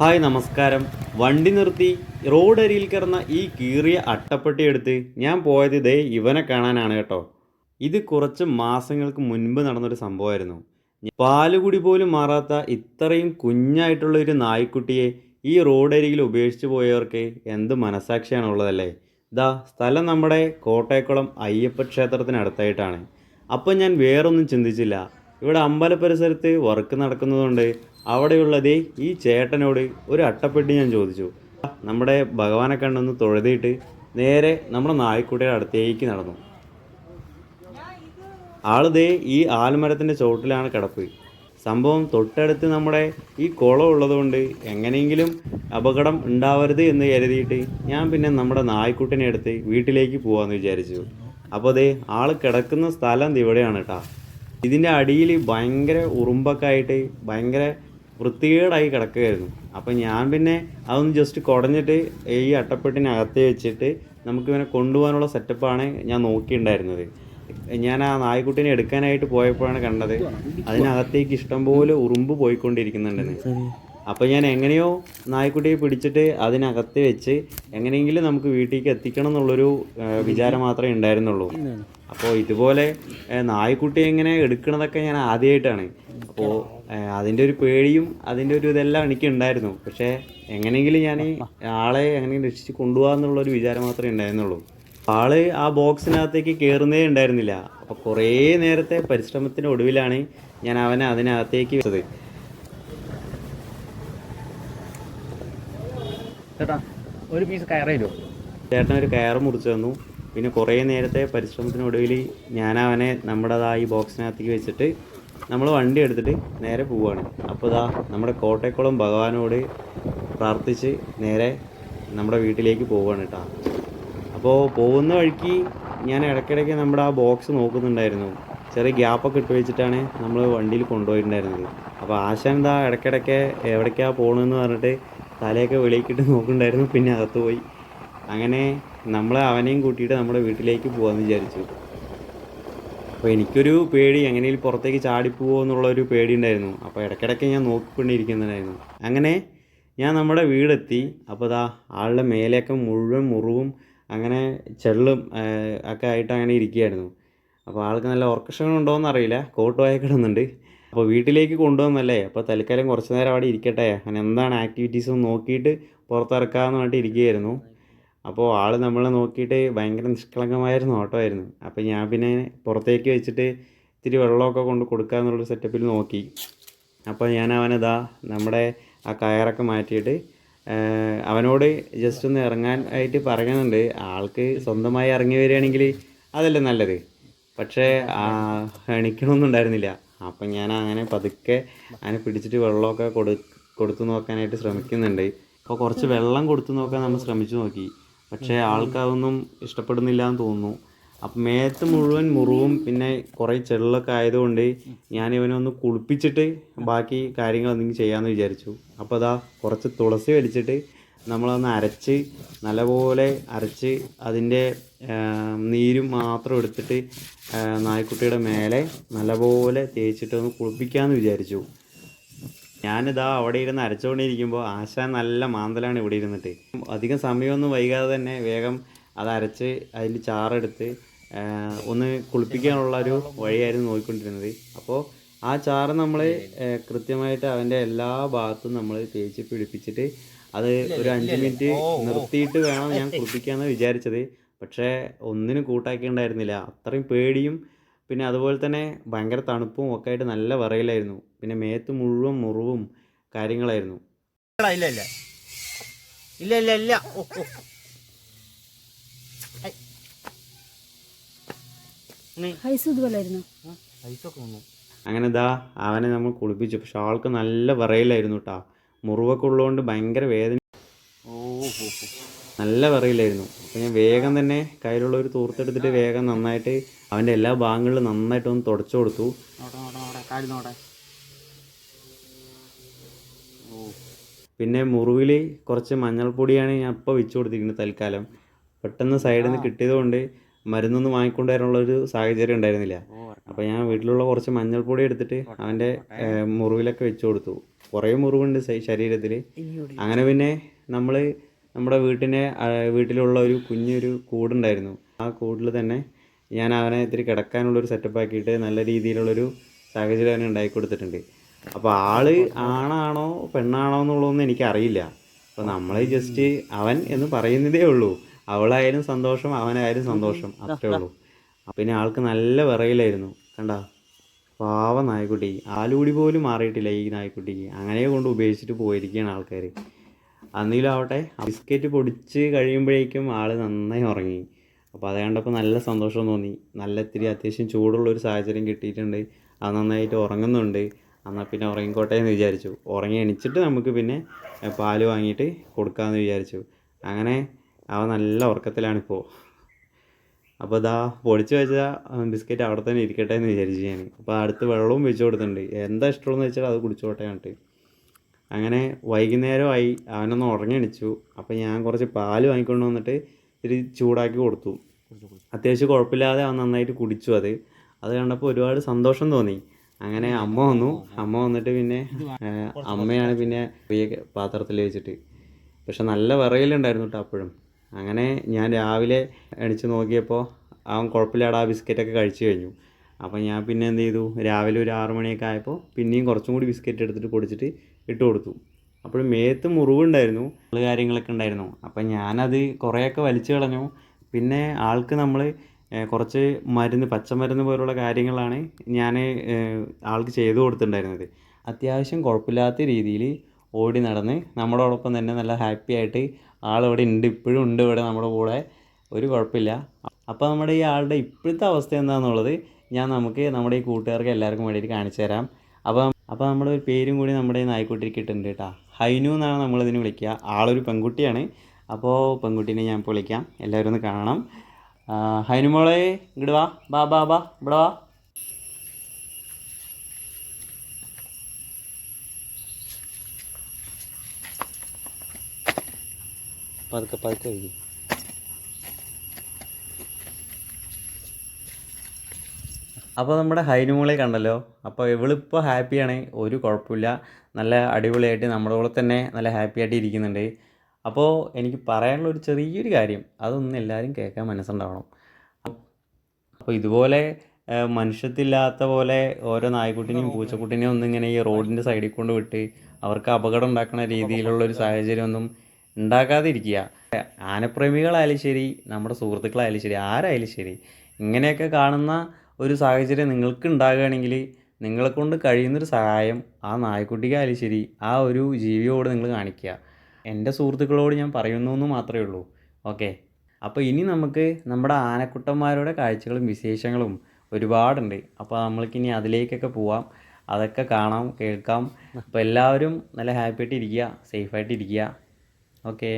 Hi നമസ്കാരം. വണ്ടി നിർത്തി റോഡരിയിൽ കിടന്ന ഈ കീറിയ അട്ടപ്പെട്ടി എടുത്ത് ഞാൻ പോയത് ഇതേ ഇവനെ കാണാനാണ് കേട്ടോ. ഇത് കുറച്ച് മാസങ്ങൾക്ക് മുൻപ് നടന്നൊരു സംഭവമായിരുന്നു. പാലുകുടി പോലും മാറാത്ത ഇത്രയും കുഞ്ഞായിട്ടുള്ള ഒരു നായ്ക്കുട്ടിയെ ഈ റോഡരികിൽ ഉപേക്ഷിച്ച് പോയവർക്ക് എന്ത് മനസാക്ഷിയാണുള്ളതല്ലേ? ദാ സ്ഥലം നമ്മുടെ കോട്ടയക്കുളം അയ്യപ്പ ക്ഷേത്രത്തിനടുത്തായിട്ടാണ് അപ്പം ഞാൻ വേറൊന്നും ചിന്തിച്ചില്ല. ഇവിടെ അമ്പല പരിസരത്ത് വർക്ക് നടക്കുന്നതുകൊണ്ട് അവിടെയുള്ളത് ഈ ചേട്ടനോട് ഒരു അട്ടപ്പെട്ടി ഞാൻ ചോദിച്ചു. നമ്മുടെ ഭഗവാനെ കണ്ടൊന്ന് തൊഴുതിയിട്ട് നേരെ നമ്മുടെ നായ്ക്കുട്ടിയുടെ അടുത്തേക്ക് നടന്നു. ആളിതേ ഈ ആൽമരത്തിന്റെ ചോട്ടിലാണ് കിടപ്പ്. സംഭവം തൊട്ടടുത്ത് നമ്മുടെ ഈ കുളം ഉള്ളതുകൊണ്ട് എങ്ങനെയെങ്കിലും അപകടം ഉണ്ടാവരുത് എന്ന് കരുതിയിട്ട് ഞാൻ പിന്നെ നമ്മുടെ നായ്ക്കുട്ടിനെ എടുത്ത് വീട്ടിലേക്ക് പോകാമെന്ന് വിചാരിച്ചു. അപ്പോൾ അതേ ആൾ കിടക്കുന്ന സ്ഥലം ഇവിടെയാണ് കേട്ടോ. ഇതിന്റെ അടിയിൽ ഭയങ്കര ഉറുമ്പൊക്കെ ആയിട്ട് ഭയങ്കര വൃത്തികേടായി കിടക്കുകയായിരുന്നു. അപ്പം ഞാൻ പിന്നെ അതൊന്ന് ജസ്റ്റ് കുടഞ്ഞിട്ട് ഈ അട്ടപ്പെട്ടിനകത്ത് വെച്ചിട്ട് നമുക്ക് ഇവനെ കൊണ്ടുപോകാനുള്ള സെറ്റപ്പാണ് ഞാൻ നോക്കിയിട്ടുണ്ടായിരുന്നത്. ഞാൻ ആ നായ്ക്കുട്ടിനെ എടുക്കാനായിട്ട് പോയപ്പോഴാണ് കണ്ടത്. അതിനകത്തേക്ക് ഇഷ്ടംപോലെ ഉറുമ്പ് പോയിക്കൊണ്ടിരിക്കുന്നുണ്ടെന്ന്. അപ്പോൾ ഞാൻ എങ്ങനെയോ നായ്ക്കുട്ടിയെ പിടിച്ചിട്ട് അതിനകത്ത് വെച്ച് എങ്ങനെയെങ്കിലും നമുക്ക് വീട്ടിലേക്ക് എത്തിക്കണം എന്നുള്ളൊരു വിചാരം മാത്രമേ ഉണ്ടായിരുന്നുള്ളൂ. അപ്പോൾ ഇതുപോലെ നായ്ക്കുട്ടി എങ്ങനെ എടുക്കണതൊക്കെ ഞാൻ ആദ്യമായിട്ടാണ് അപ്പോൾ അതിന്റെ ഒരു പേടിയും അതിന്റെ ഒരു ഇതെല്ലാം എനിക്ക് ഉണ്ടായിരുന്നു പക്ഷേ എങ്ങനെയെങ്കിലും ഞാൻ ആളെ എങ്ങനെയെങ്കിലും രക്ഷിച്ച് കൊണ്ടുപോകാമെന്നുള്ളൊരു വിചാരം മാത്രമേ ഉണ്ടായിരുന്നുള്ളൂ. ആൾ ആ ബോക്സിനകത്തേക്ക് കയറുന്നേ ഉണ്ടായിരുന്നില്ല. അപ്പോൾ കുറേ നേരത്തെ പരിശ്രമത്തിന്റെ ഒടുവിലാണ് ഞാൻ അവനെ അതിനകത്തേക്ക് വെച്ചത്. ചേട്ടാ ഒരു പീസ് കയറേലോ ചേട്ടൻ ഒരു കയറ് മുറിച്ച് തന്നു. പിന്നെ കുറേ നേരത്തെ പരിശ്രമത്തിനൊടുവിൽ ഞാൻ അവനെ നമ്മുടെ ദാ ഈ ബോക്സിനകത്തേക്ക് വെച്ചിട്ട് നമ്മൾ വണ്ടി എടുത്തിട്ട് നേരെ പോവുകയാണ് അപ്പോൾ ഇതാ നമ്മുടെ കോട്ടയക്കുളം ഭഗവാനോട് പ്രാർത്ഥിച്ച് നേരെ നമ്മുടെ വീട്ടിലേക്ക് പോവുകയാണ് കേട്ടോ. അപ്പോൾ പോകുന്ന വഴിക്ക് ഞാൻ ഇടയ്ക്കിടയ്ക്ക് നമ്മുടെ ആ ബോക്സ് നോക്കുന്നുണ്ടായിരുന്നു. ചെറിയ ഗ്യാപ്പൊക്കെ ഇട്ട് വെച്ചിട്ടാണ് നമ്മൾ വണ്ടിയിൽ കൊണ്ടുപോയിട്ടുണ്ടായിരുന്നത്. അപ്പോൾ ആശാൻ എന്താ ഇടയ്ക്കിടയ്ക്ക് എവിടേക്കാണ് പോകണമെന്ന് പറഞ്ഞിട്ട് തലയൊക്കെ വെളിയിക്കിട്ട് നോക്കുന്നുണ്ടായിരുന്നു പിന്നെ അകത്ത് പോയി. അങ്ങനെ നമ്മൾ അവനെയും കൂട്ടിയിട്ട് നമ്മുടെ വീട്ടിലേക്ക് പോകാമെന്ന് വിചാരിച്ചു. അപ്പോൾ എനിക്കൊരു പേടി എങ്ങനെയും പുറത്തേക്ക് ചാടിപ്പോവോ എന്നുള്ളൊരു പേടി ഉണ്ടായിരുന്നു. അപ്പോൾ ഇടയ്ക്കിടയ്ക്ക് ഞാൻ നോക്കിക്കൊണ്ടിരിക്കുന്നുണ്ടായിരുന്നു അങ്ങനെ ഞാൻ നമ്മുടെ വീടെത്തി. അപ്പോൾ ദാ ആളുടെ മേലെയൊക്കെ മുഴുവൻ മുറിവും അങ്ങനെ ചെള്ളും ഒക്കെ ആയിട്ട് അങ്ങനെ ഇരിക്കുകയായിരുന്നു. അപ്പോൾ ആൾക്ക് നല്ല ഉണ്ടോയെന്ന് അറിയില്ല കോട്ട് വായ കിടന്നുണ്ട്. അപ്പോൾ വീട്ടിലേക്ക് കൊണ്ടുവന്നല്ലേ? അപ്പോൾ തൽക്കാലം കുറച്ച് നേരം അവിടെ ഇരിക്കട്ടെ. അങ്ങനെ എന്താണ് ആക്ടിവിറ്റീസ് നോക്കിയിട്ട് പുറത്തിറക്കാമെന്ന് പറഞ്ഞിട്ട് ഇരിക്കുകയായിരുന്നു. അപ്പോൾ ആൾ നമ്മളെ നോക്കിയിട്ട് ഭയങ്കര നിഷ്കളങ്കമായിരുന്നു ഓട്ടമായിരുന്നു അപ്പോൾ ഞാൻ പിന്നെ പുറത്തേക്ക് വെച്ചിട്ട് ഇത്തിരി വെള്ളമൊക്കെ കൊണ്ട് കൊടുക്കാമെന്നുള്ളൊരു സെറ്റപ്പിൽ നോക്കി. അപ്പോൾ ഞാൻ അവനതാ നമ്മുടെ ആ കയറൊക്കെ മാറ്റിയിട്ട് അവനോട് ജസ്റ്റ് ഒന്ന് ഇറങ്ങാൻ ആയിട്ട് പറയുന്നുണ്ട്. ആൾക്ക് സ്വന്തമായി ഇറങ്ങി വരികയാണെങ്കിൽ അതല്ലേ നല്ലത്. പക്ഷേ എണീക്കണമൊന്നും ഉണ്ടായിരുന്നില്ല. അപ്പം ഞാൻ അങ്ങനെ പതുക്കെ അതിനെ പിടിച്ചിട്ട് വെള്ളമൊക്കെ കൊടു കൊടുത്തു നോക്കാനായിട്ട് ശ്രമിക്കുന്നുണ്ട്. അപ്പോൾ കുറച്ച് വെള്ളം കൊടുത്തു നോക്കാൻ നമ്മൾ ശ്രമിച്ചു നോക്കി. പക്ഷേ ആൾക്കാവൊന്നും ഇഷ്ടപ്പെടുന്നില്ല എന്ന് തോന്നുന്നു. അപ്പം മേത്ത് മുഴുവൻ മുറിവും പിന്നെ കുറേ ചെള്ളൊക്കെ ആയതുകൊണ്ട് ഞാൻ ഇവനെ ഒന്ന് കുളിപ്പിച്ചിട്ട് ബാക്കി കാര്യങ്ങൾ എന്തെങ്കിലും ചെയ്യാമെന്ന് വിചാരിച്ചു. അപ്പോൾ അതാ കുറച്ച് തുളസി വലിച്ചിട്ട് നമ്മളൊന്ന് അരച്ച് നല്ലപോലെ അരച്ച് അതിന്റെ നീരും മാത്രം എടുത്തിട്ട് നായ്ക്കുട്ടിയുടെ മേലെ നല്ലപോലെ തേച്ചിട്ടൊന്ന് കുളിപ്പിക്കാമെന്ന് വിചാരിച്ചു. ഞാനിതാ അവിടെ ഇരുന്ന് അരച്ചുകൊണ്ടിരിക്കുമ്പോൾ ആശ നല്ല മാന്തലാണ് ഇവിടെ ഇരുന്നിട്ട്. അധികം സമയമൊന്നും വൈകാതെ തന്നെ വേഗം അത് അരച്ച് അതിന്റെ ചാറെടുത്ത് ഒന്ന് കുളിപ്പിക്കാനുള്ള ഒരു വഴിയായിരുന്നു നോക്കിക്കൊണ്ടിരുന്നത്. അപ്പോൾ ആ ചാറ് നമ്മൾ കൃത്യമായിട്ട് അവന്റെ എല്ലാ ഭാഗത്തും നമ്മൾ തേച്ച് പിടിപ്പിച്ചിട്ട് അത് ഒരു അഞ്ച് മിനിറ്റ് നിർത്തിയിട്ട് വേണം ഞാൻ കുളിപ്പിക്കാന്ന് വിചാരിച്ചത്. പക്ഷേ ഒന്നിനും കൂട്ടാക്കിയിട്ടുണ്ടായിരുന്നില്ല അത്രയും പേടിയും പിന്നെ അതുപോലെ തന്നെ ഭയങ്കര തണുപ്പും ഒക്കെ ആയിട്ട് നല്ല വിറയിലായിരുന്നു പിന്നെ മേത്ത് മുഴുവൻ മുറിവും കാര്യങ്ങളായിരുന്നു. ഇല്ല ഇല്ല. ഇല്ല ഇല്ല അങ്ങനെ ദാ അവനെ നമ്മൾ കുളിപ്പിച്ചു. പക്ഷെ ആൾക്ക് നല്ല വിറയിലായിരുന്നു കേട്ടോ മുറിവൊക്കെ ഉള്ളതുകൊണ്ട് ഭയങ്കര വേദന. നല്ല വിറയിലായിരുന്നു. അപ്പോൾ ഞാൻ വേഗം തന്നെ കയ്യിലുള്ള ഒരു തൂർത്തെടുത്തിട്ട് വേഗം നന്നായിട്ട് അവന്റെ എല്ലാ ഭാഗങ്ങളിലും നന്നായിട്ട് ഒന്ന് തുടച്ചു കൊടുത്തു. പിന്നെ മുറിവിൽ കുറച്ച് മഞ്ഞൾപ്പൊടിയാണ് ഞാൻ ഇപ്പോൾ വെച്ച് കൊടുത്തിരിക്കുന്നത് തൽക്കാലം. പെട്ടെന്ന് സൈഡിൽ നിന്ന് കിട്ടിയതുകൊണ്ട് മരുന്നൊന്നും വാങ്ങിക്കൊണ്ടുവരാനുള്ള ഒരു സാഹചര്യം ഉണ്ടായിരുന്നില്ല. അപ്പം അപ്പോൾ ഞാൻ വീട്ടിലുള്ള കുറച്ച് മഞ്ഞൾപ്പൊടി എടുത്തിട്ട് അവന്റെ മുറിവിലൊക്കെ വെച്ച് കൊടുത്തു. കുറേ മുറിവുണ്ട് ശരീരത്തിൽ അങ്ങനെ പിന്നെ നമ്മൾ നമ്മുടെ വീട്ടിനെ വീട്ടിലുള്ള ഒരു കുഞ്ഞൊരു കൂടുണ്ടായിരുന്നു. ആ കൂടിൽ തന്നെ ഞാൻ അവനെ ഇത്തിരി കിടക്കാനുള്ളൊരു സെറ്റപ്പ് ആക്കിയിട്ട് നല്ല രീതിയിലുള്ളൊരു സാഹചര്യം അവന് ഉണ്ടാക്കി കൊടുത്തിട്ടുണ്ട്. അപ്പോൾ ആൾ ആണാണോ പെണ്ണാണോ എന്നുള്ളതൊന്നും എനിക്കറിയില്ല. അപ്പോൾ നമ്മൾ ജസ്റ്റ് അവൻ എന്ന് പറയുന്നതേ ഉള്ളൂ. അവളായാലും സന്തോഷം അവനായാലും സന്തോഷം. അത്രേ ഉള്ളൂ. പിന്നെ ആൾക്ക് നല്ല വിറയിലായിരുന്നു കണ്ട? പാവ നായ്ക്കുട്ടി. ആലുകൂടി പോലും മാറിയിട്ടില്ല ഈ നായ്ക്കുട്ടിക്ക്. അങ്ങനെ കൊണ്ട് ഉപേക്ഷിച്ചിട്ട് പോയിരിക്കുകയാണ് ആൾക്കാർ അന്നെങ്കിലും ആവട്ടെ ബിസ്ക്കറ്റ് പൊടിച്ച് കഴിയുമ്പോഴേക്കും ആൾ നന്നായി ഉറങ്ങി. അപ്പോൾ അത് കണ്ടപ്പോൾ നല്ല സന്തോഷം തോന്നി. നല്ല ഇത്തിരി അത്യാവശ്യം ചൂടുള്ള ഒരു സാഹചര്യം കിട്ടിയിട്ടുണ്ട്. അത് നന്നായിട്ട് ഉറങ്ങുന്നുണ്ട്. എന്നാൽ പിന്നെ ഉറങ്ങിക്കോട്ടെ എന്ന് വിചാരിച്ചു. ഉറങ്ങി എണിച്ചിട്ട് നമുക്ക് പിന്നെ പാൽ വാങ്ങിയിട്ട് കൊടുക്കാമെന്ന് വിചാരിച്ചു. അങ്ങനെ അവ നല്ല ഉറക്കത്തിലാണിപ്പോൾ അപ്പോൾ ഇതാ പൊടിച്ച് വെച്ച ബിസ്ക്കറ്റ് അവിടെ തന്നെ ഇരിക്കട്ടെ എന്ന് വിചാരിച്ചു ഞാൻ. അപ്പോൾ അടുത്ത് വെള്ളവും വെച്ച് കൊടുത്തിട്ടുണ്ട്. എന്താ ഇഷ്ടമെന്ന് വെച്ചാൽ അത് കുടിച്ചോട്ടെ കണ്ടിട്ട് അങ്ങനെ വൈകുന്നേരമായി അവനൊന്ന് ഉറങ്ങിണിച്ചു അപ്പോൾ ഞാൻ കുറച്ച് പാൽ വാങ്ങിക്കൊണ്ട് വന്നിട്ട് ഇത്തിരി ചൂടാക്കി കൊടുത്തു. അത്യാവശ്യം കുഴപ്പമില്ലാതെ അവൻ നന്നായിട്ട് കുടിച്ചു അത്. അത് കണ്ടപ്പോൾ ഒരുപാട് സന്തോഷം തോന്നി. അങ്ങനെ അമ്മ വന്നു. അമ്മ വന്നിട്ട് പിന്നെ അമ്മയാണ് പിന്നെ പാത്രത്തിൽ വെച്ചിട്ട്. പക്ഷെ നല്ല വിറയലുണ്ടായിരുന്നു കേട്ടോ അപ്പോഴും. അങ്ങനെ ഞാൻ രാവിലെ എണിച്ച് നോക്കിയപ്പോൾ അവൻ കുഴപ്പമില്ലാതെ ആ ബിസ്ക്കറ്റൊക്കെ കഴിച്ചു കഴിഞ്ഞു. അപ്പോൾ ഞാൻ പിന്നെ എന്ത് ചെയ്തു? രാവിലെ ഒരു ആറു മണിയൊക്കെ ആയപ്പോൾ പിന്നെയും കുറച്ചും കൂടി ബിസ്ക്കറ്റ് എടുത്തിട്ട് പൊടിച്ചിട്ട് ഇട്ട് കൊടുത്തു. അപ്പോൾ മേത്ത് മുറിവുണ്ടായിരുന്നു കാര്യങ്ങളൊക്കെ ഉണ്ടായിരുന്നു. അപ്പോൾ ഞാനത് കുറേയൊക്കെ വലിച്ചു കളഞ്ഞു. പിന്നെ ആൾക്ക് നമ്മൾ കുറച്ച് മരുന്ന് പച്ചമരുന്ന് പോലുള്ള കാര്യങ്ങളാണ് ഞാൻ ആൾക്ക് ചെയ്തു കൊടുത്തിട്ടുണ്ടായിരുന്നത്. അത്യാവശ്യം കുഴപ്പമില്ലാത്ത രീതിയിൽ ഓടി നടന്ന് നമ്മളോടൊപ്പം തന്നെ നല്ല ഹാപ്പി ആയിട്ട് ആളിവിടെ ഉണ്ട് ഇപ്പോഴും ഉണ്ട് ഇവിടെ നമ്മുടെ കൂടെ. ഒരു കുഴപ്പമില്ല. അപ്പോൾ നമ്മുടെ ഈ ആളുടെ ഇപ്പോഴത്തെ അവസ്ഥ എന്താണെന്നുള്ളത് ഞാൻ നമുക്ക് നമ്മുടെ ഈ കൂട്ടുകാർക്ക് എല്ലാവർക്കും വേണ്ടിയിട്ട് കാണിച്ചു തരാം. അപ്പം അപ്പോൾ നമ്മുടെ ഒരു പേരും കൂടി നമ്മുടെ ഈ നായ്ക്കുട്ടിക്ക് ഇട്ടിട്ടുണ്ട് കേട്ടോ ഹൈനു എന്നാണ് നമ്മളിതിന് വിളിക്കുക. ആളൊരു പെൺകുട്ടിയാണ്. അപ്പോൾ പെൺകുട്ടീനെ ഞാൻ ഇപ്പോൾ വിളിക്കാം. എല്ലാവരും ഒന്ന് കാണണം. ഹൈനുമോളെ ഹൈനു മോളെ ഇങ്ങോട്ട് വാ. ബാ ബാ ബാ. ഇവിടെ വാ. പതുക്കെ പതുക്കെ വയ്ക്കും അപ്പോൾ നമ്മുടെ ഹൈനുമോളെ കണ്ടല്ലോ. അപ്പോൾ ഇവളിപ്പോൾ ഹാപ്പിയാണ്. ഒരു കുഴപ്പമില്ല. നല്ല അടിപൊളിയായിട്ട് നമ്മുടെ കൂടെ തന്നെ നല്ല ഹാപ്പി ആയിട്ട് ഇരിക്കുന്നുണ്ട്. അപ്പോൾ എനിക്ക് പറയാനുള്ള ഒരു ചെറിയൊരു കാര്യം. അതൊന്നും എല്ലാവരും കേൾക്കാൻ മനസ്സുണ്ടാവണം. അപ്പോൾ ഇതുപോലെ മനുഷ്യത്തില്ലാത്ത പോലെ ഓരോ നായ്ക്കുട്ടിനെയും പൂച്ചക്കുട്ടിനെയും ഒന്നും ഇങ്ങനെ ഈ റോഡിന്റെ സൈഡിൽ കൊണ്ട് വിട്ട് അവർക്ക് അപകടം ഉണ്ടാക്കുന്ന രീതിയിലുള്ള ഒരു സാഹചര്യം ഒന്നും ഉണ്ടാക്കാതിരിക്കുക ആനപ്രേമികളായാലും ശരി നമ്മുടെ സുഹൃത്തുക്കളായാലും ശരി ആരായാലും ശരി ഇങ്ങനെയൊക്കെ കാണുന്ന ഒരു സാഹചര്യം നിങ്ങൾക്ക് ഉണ്ടാകുകയാണെങ്കിൽ നിങ്ങളെ കൊണ്ട് കഴിയുന്നൊരു സഹായം ആ നായ്ക്കുട്ടിക്കായാലും ശരി ആ ഒരു ജീവിയോട് നിങ്ങൾ കാണിക്കുക. എന്റെ സുഹൃത്തുക്കളോട് ഞാൻ പറയുന്നു എന്ന് മാത്രമേ ഉള്ളൂ. ഓക്കെ? അപ്പോൾ ഇനി നമുക്ക് നമ്മുടെ ആനക്കുട്ടന്മാരുടെ കാഴ്ചകളും വിശേഷങ്ങളും ഒരുപാടുണ്ട്. അപ്പോൾ നമ്മൾക്കിനി അതിലേക്കൊക്കെ പോവാം. അതൊക്കെ കാണാം കേൾക്കാം. അപ്പോൾ എല്ലാവരും നല്ല ഹാപ്പി ആയിട്ട് ഇരിക്കുക സേഫായിട്ട് ഇരിക്കുക ഓക്കെ